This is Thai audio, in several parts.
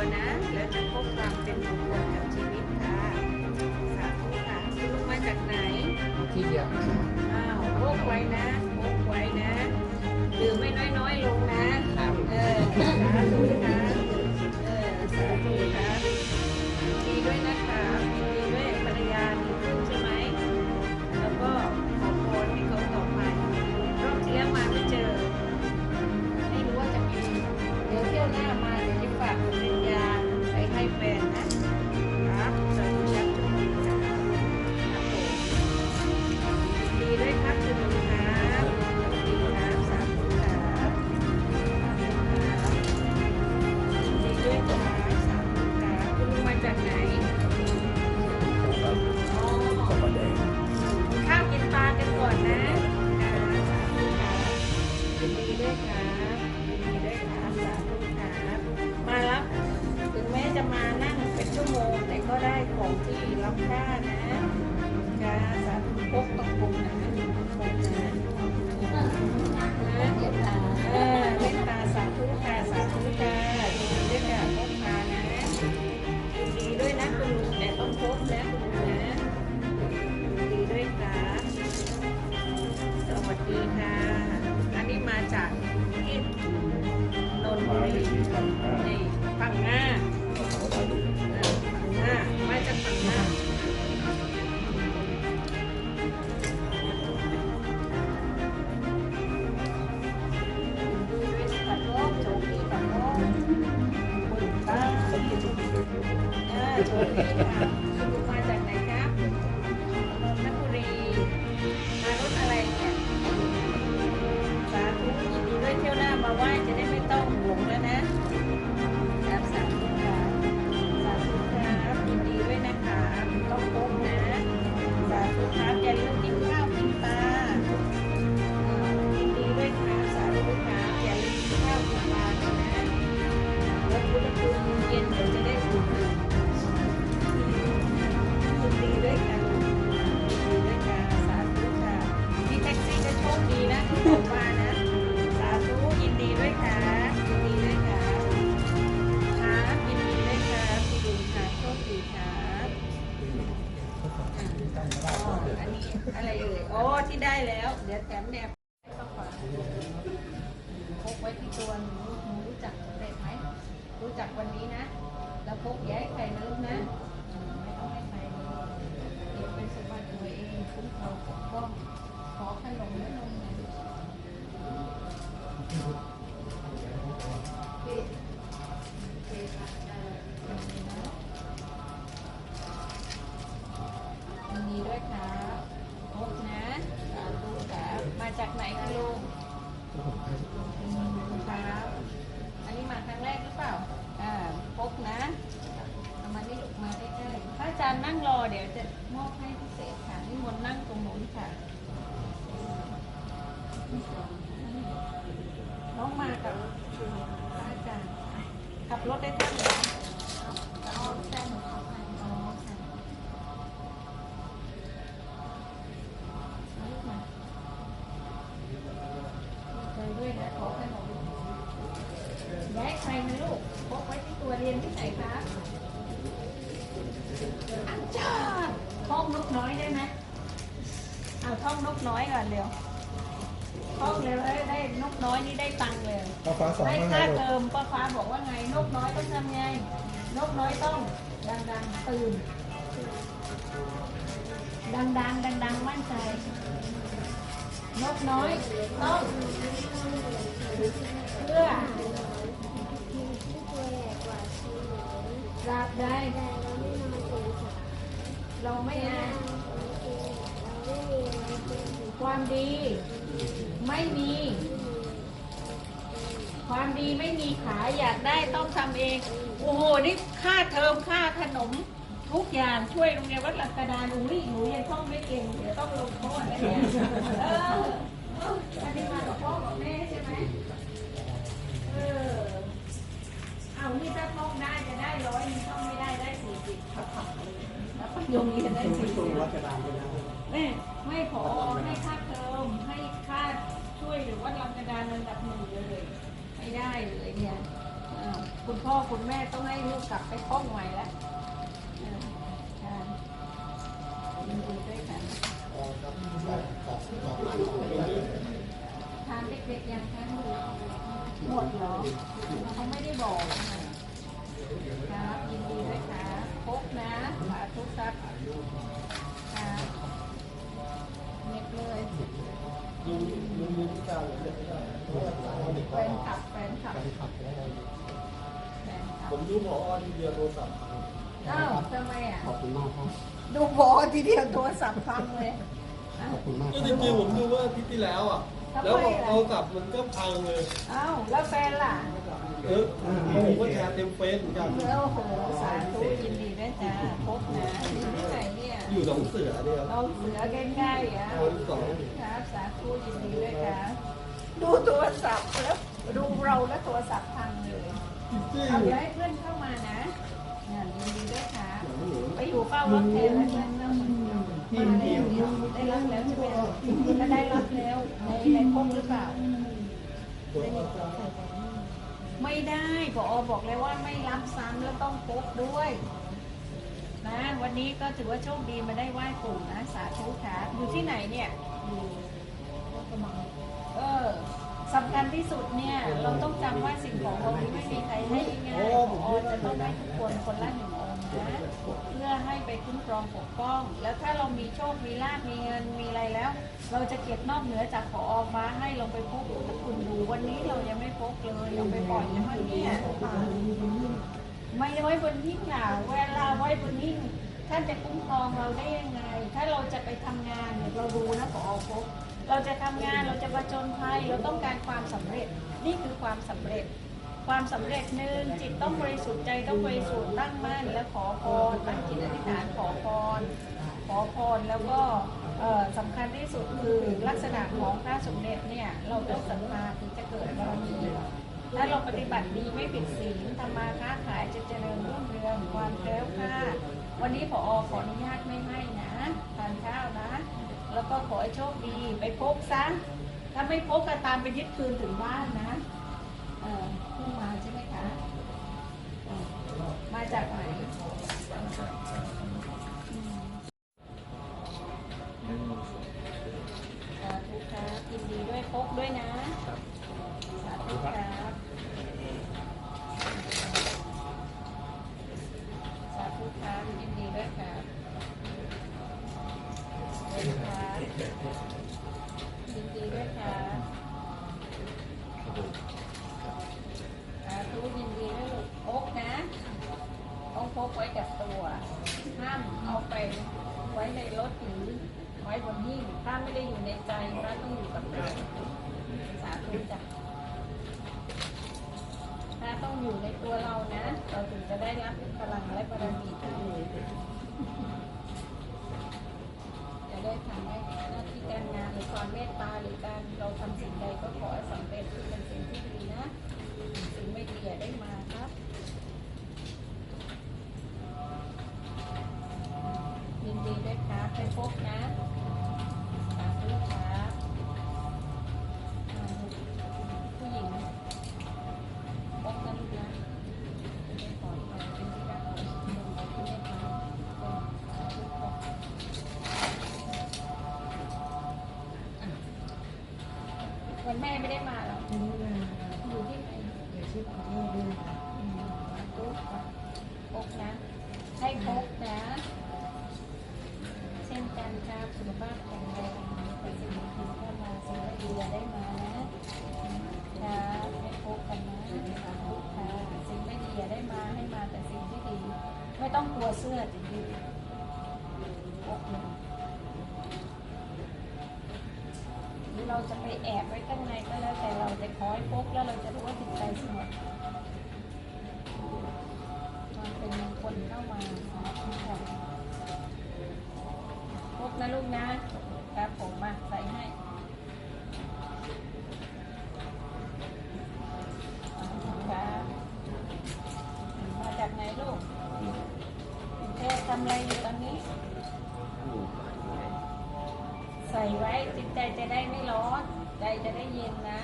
ตัวนะ แล้วจะพบความเป็นมงคลกับชีวิตค่ะ สาธุค่ะคุณลุงมาจากไหน ที่เดียวอ้าวพกไว้นะพกไว้นะ ดื่มไม่น้อยๆลงนะ รีนี่พั เย็นเดี๋ยวจะได้อุ่นยินดีด้วยกันดีด้วยค่ะสาธุค่ะพี่แท็กซี่ก็โชคดีนะที่ผมมานะ สาธุยินดีด้วยค่ะยินดีด้วยค่ะครับยินดีด้วยค่ะคุณลุงค่ะโชคดีครับอ๋ออันนี้อะไรเอ่ยโอ้ที่ได้แล้ว เดี๋ยวแถมแนบเข้าไปพกไว้ที่ตัวหนูหนูรู้จักสำเร็จไหม รู้จักวันนี้นะ แล้วพกแย้ใครนะลูกนะ ไม่ต้องให้ใครเก็บเป็นสมบัติตัวเองคุ้มครองปกป้องขอขนมและนมหน่อ น้องมากับพระอาจารย์ขับรถได้ท่านเหรออ๋อใช่หนูขับให้อ๋อค่ะเอาลูกมใจด้วยนะขอขนมย้ายใครนะลูกพกไว้ที่ตัวเรียนที่ไหนคะอันจ้าท่องนกน้อยได้ไหมเอาท่องนกน้อยก่อนเร็ว ท่องเร็วได้ได้นกน้อยนี่ได้ตังค์เลยข้าวฟ้าสองได้ว่าไงค่าลูกเทอมป้าฟ้าบอกว่าไงนกน้อยต้องทำไงนกน้อยต้องดังๆตื่น ดังๆดังๆมั่นใจนกน้อยต้องเพื่อราบได้เราไม่อายความดี ไม่มี ความดีไม่มีขายอยากได้ต้องทำเอง โอ้โห นี่ค่าเทอมค่าขนม ทุกอย่างช่วยโรงเรียนวัดหลักกระดานหนูนี่หนูยังต้องไม่เก่งเดี๋ยวต้องลงโทษแน่เอออันนี้มากับพ่อกับแม่ใช่ไหมเออเอานี่ถ้าท่องได้จะได้ร้อยนี่ท่องไม่ได้ได้สี่สิบแล้วก็ยงนี้จได้สี่สิบ ไม่ไม่ขอไม่ค่าเทอมให้ค่า ดานระดับหนึ่งเลยไม่ได้เลยเนี่ยคุณพ่อคุณแม่ต้องให้ลูกกลับไปท่องใหม่แล้วเค่ะยินดีด้วยกันทานเด็กๆยังคะหมดเหรอเขาไม่ได้บอกนะคะครับยินดีด้วย แฟก็นขับแฟนขับไปขับแล้วแฟนขับผมดูหมอทีเดียวโทรศัพท์พังอ้าวทำไมอะ ขอบคุณมากครับ ดูบอทีเดียวโทรศัพท์ฟังเลยอ้าวขอบคุณมากคก็รับจริงๆผมดูว่าอาทิตย์ที่แล้วอะ แล้วพอเอากลับมันก็พังเลย อ้าวแล้วแฟนล่ะเออผมก็แชร์เต็มเฟซเหมือนกันแล้วโอ้โหสาธุยินดีด้วยจ้าพบนะอยู่ที่ไหนเนี่ย อยู่หนองเสือเนี่ยเราเสือใกล้ๆอะ วันสอง ครับสาธุยินดีด้วยครับ ดูโทรศัพท์แล้วดูเราแล้วโทรศัพท์พังเลยเอาเดี๋ยวให้เพื่อนเข้ามานะอ่ายินดีด้วยค่ะ ไปอยู่เฝ้ารถแทนแล้วเพื่อนเริ่มมาแล้วได้รับแล้วใช่ไหมถ้าได้รับแล้วในในพงหรือเปล่า ไม่ได้พอบอกเลยว่าไม่รับซ้ำแล้วต้องพกด้วยนะวันนี้ก็ถือว่าโชคดีมาได้ไหว้ปู่นะสาธุค่ะอยู่ที่ไหนเนี่ยอยู่เออ สำคัญที่สุดเนี่ยเราต้องจำว่าสิ่งของเรานี้ไม่มีใครให้ง่ายๆพอจะต้องให้ทุกคนคนละหนึ่งองค์นะเพื่อให้ไปคุ้มครองปกป้อง แล้วถ้าเรามีโชคมีลาภมีเงินมีอะไรแล้ว เราจะเก็บนอกเหนือจากขออฟ้าให้เราไปพกถ้าคุณดูวันนี้เรายังไม่พกเลยเอาไปปล่อยแล้วมันเนี่ยไม่ไว้บนหิ้งหนาเวลาไว้บนหิ้งท่านจะคุ้มครองเราได้ยังไง ถ้าเราจะไปทำงานเนี่ยเราดูนะขอพก เราจะทำงานเราจะประจนภัยเราต้องการความสำเร็จนี่คือความสำเร็จ ความสำเร็จหนึ่งจิตต้องบริสุทธิ์ใจต้องบริสุทธิ์ตั้งมั่นและขอพรตั้งจิตอธิษฐานขอพรขอพรแล้วก็เอ่อสำคัญที่สุดคือลักษณะของพระสมเด็จเนี่ยเราต้องศรัทธาถึงจะเกิดบารมีถ้าเราปฏิบัติดีไม่ผิดศีลทำมาค้าขายจะเจริญรุ่งเรืองความแคล้วคลาดวันนี้ผอขออนุญาตไม่ให้นะทานข้าวนะ แล้วก็ขอให้โชคดีไปพบซะถ้าไม่พบก็ตามไปยึดคืนถึงบ้านนะเออเพิ่งมาใช่ไหมคะ มาจากไหน ห้ามเอาไปไว้ในรถหรือไว้บนหิ้งถ้าไม่ได้อยู่ในใจพระต้องอยู่กับเราสาธุจ้ะถ้าต้องอยู่ในตัวเรานะ เราถึงจะได้รับพลังและบารมีที่ดีจะได้ทำให้หน้าที่การงานหรือความเมตตาหรือการเราทำสิ่งใดก็ขอให้สำเร็จเป็นสิ่งที่ดีนะ สิ่งไม่ดีอย่าได้มา แม่ไม่ได้มาหรออยู่ที่ไหนอืมพกนะ ให้พกนะ เช่นกันครับสุขภาพแข็งแรงแต่สิ่งดีๆเข้ามาสิ่งดีอย่าได้มานะครับให้พกกันนะทุกนะสิ่งไม่ดีอย่าได้มาให้มาแต่สิ่งที่ดี ไม่ต้องกลัวเสื้อจริงๆ เข้ามาปุ๊นบนะลูกนะครับผมมาใส่ให้ครับมาจากไหนลูกแค่ทำอะไรอยู่ตอนนี้ ใส่ไว้จิตใจจะได้ไม่ร้อน ใจจะได้เย็นนะ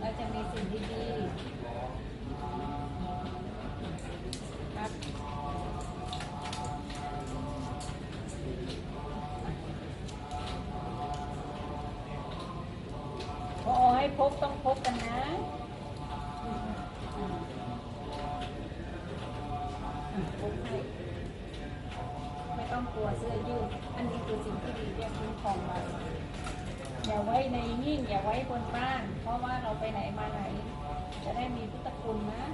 เราจะมีสิ่งดีๆ พอให้พกต้องพกกันนะพกให้ไม่ต้องกลัวเสื้อยืด อันนี้คือสิ่งที่ดีที่คุ้มครองเราอย่าไว้ในหิ้งอย่าไว้บนบ้าน เพราะว่าเราไปไหนมาไหน จะได้มีพุทธคุณนะ